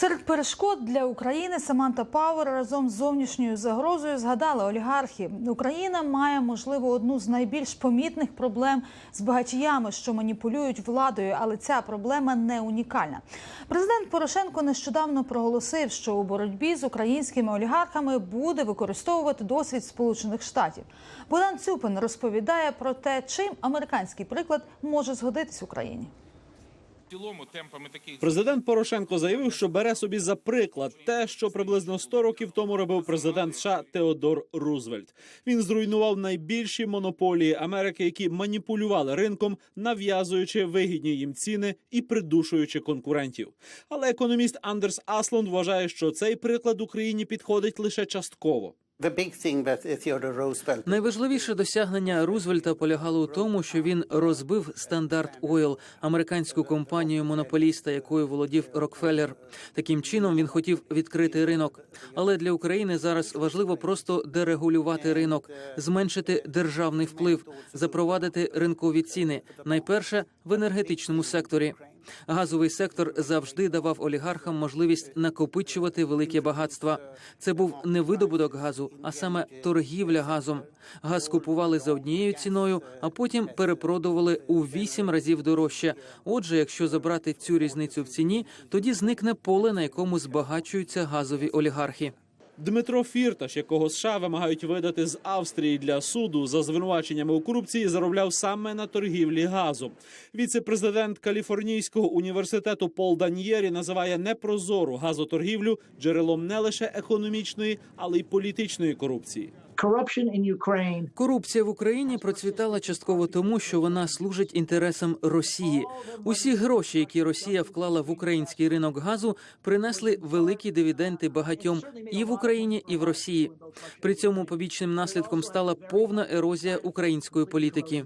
Серед перешкод для України Саманта Пауер разом з зовнішньою загрозою згадала олігархи. Україна має можливо одну з найбільш помітних проблем з багатіями, що маніпулюють владою, але ця проблема не унікальна. Президент Порошенко нещодавно проголосив, що у боротьбі з українськими олігархами буде використовувати досвід Сполучених Штатів. Богдан Цюпин розповідає про те, чим американський приклад може згодитись Україні. Цілому темпами таких Президент Порошенко заявив, що бере собі за приклад те, що приблизно 100 років тому робив президент США Теодор Рузвельт. Він зруйнував найбільші монополії Америки, які маніпулювали ринком, нав'язуючи вигідні їм ціни і придушуючи конкурентів. Але економіст Андерс Аслонд вважає, що цей приклад Україні підходить лише частково. Найважливіше досягнення Рузвельта полягало у тому, що він розбив стандарт Ойл, американську компанію монополіста, якою володів Рокфеллер. Таким чином він хотів відкрити ринок. Але для України зараз важливо просто дерегулювати ринок, зменшити державний вплив, запровадити ринкові ціни. Найперше в енергетичному секторі. Газовий сектор завжди давав олігархам можливість накопичувати велике багатства. Це був не видобуток газу, а саме торгівля газом. Газ купували за однією ціною, а потім перепродували у вісім разів дорожче. Отже, якщо забрати цю різницю в ціні, тоді зникне поле, на якому збагачуються газові олігархи. Дмитро Фірташ, якого США вимагають видати з Австрії для суду за звинуваченнями у корупції, заробляв саме на торгівлі газу. Віце-президент Каліфорнійського університету Пол Даньєрі називає непрозору газоторгівлю джерелом не лише економічної, але й політичної корупції. Корупція в Україні процвітала частково тому, що вона служить інтересам Росії. Усі гроші, які Росія вклала в український ринок газу, принесли великі дивіденди багатьом і в Україні, і в Росії. При цьому побічним наслідком стала повна ерозія української політики.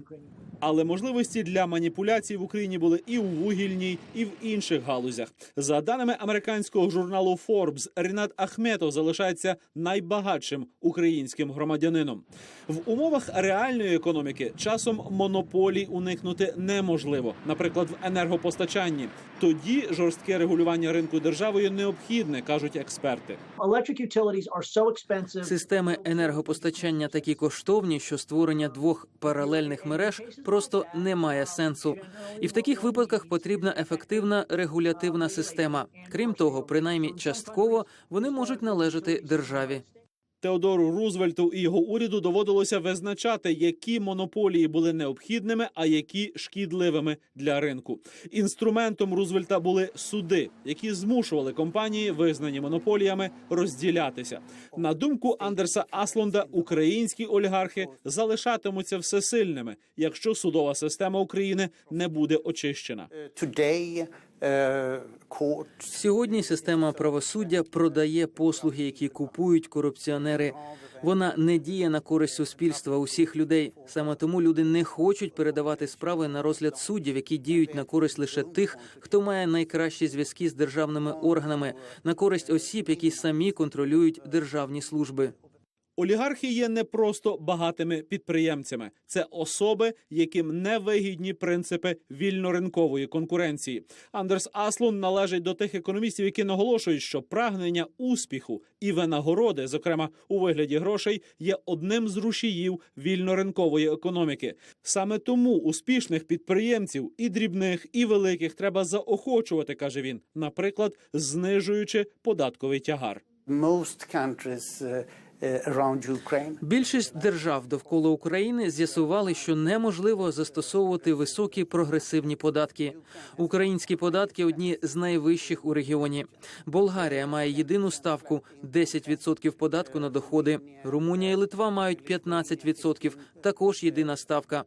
Але можливості для маніпуляцій в Україні були і у вугільній, і в інших галузях. За даними американського журналу Forbes, Рінат Ахметов залишається найбагатшим українським громадянином. В умовах реальної економіки часом монополій уникнути неможливо, наприклад, в енергопостачанні. Тоді жорстке регулювання ринку державою необхідне, кажуть експерти. Системи енергопостачання такі коштовні, що створення двох паралельних мереж просто не має сенсу. І в таких випадках потрібна ефективна регулятивна система. Крім того, принаймні частково вони можуть належати державі. Теодору Рузвельту і його уряду доводилося визначати, які монополії були необхідними, а які шкідливими для ринку. Інструментом Рузвельта були суди, які змушували компанії, визнані монополіями, розділятися. На думку Андерса Аслонда, українські олігархи залишатимуться всесильними, якщо судова система України не буде очищена. Сьогодні система правосуддя продає послуги, які купують корупціонери. Вона не діє на користь суспільства усіх людей. Саме тому люди не хочуть передавати справи на розгляд суддів, які діють на користь лише тих, хто має найкращі зв'язки з державними органами, на користь осіб, які самі контролюють державні служби. Олігархи є не просто багатими підприємцями, це особи, яким не вигідні принципи вільноринкової конкуренції. Андерс Аслун належить до тих економістів, які наголошують, що прагнення успіху і винагороди, зокрема у вигляді грошей, є одним з рушіїв вільноринкової економіки. Саме тому успішних підприємців і дрібних, і великих треба заохочувати, каже він, наприклад, знижуючи податковий тягар. Ukraine Більшість держав довкола України з'ясували, що неможливо застосовувати високі прогресивні податки. Українські податки одні з найвищих у регіоні. Болгарія має єдину ставку 10% податку на доходи. Румунія і Литва мають 15%, також єдина ставка.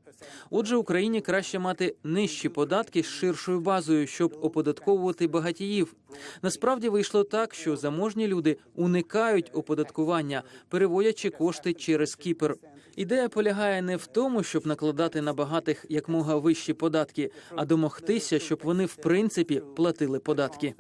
Отже, Україні краще мати нижчі податки з ширшою базою, щоб оподатковувати багатіїв. Насправді вийшло так, що заможні люди уникають оподаткування, переводячи кошти через Кіпр. Ідея полягає не в тому, щоб накладати на багатих якмога вищі податки, а домогтися, щоб вони в принципі платили податки.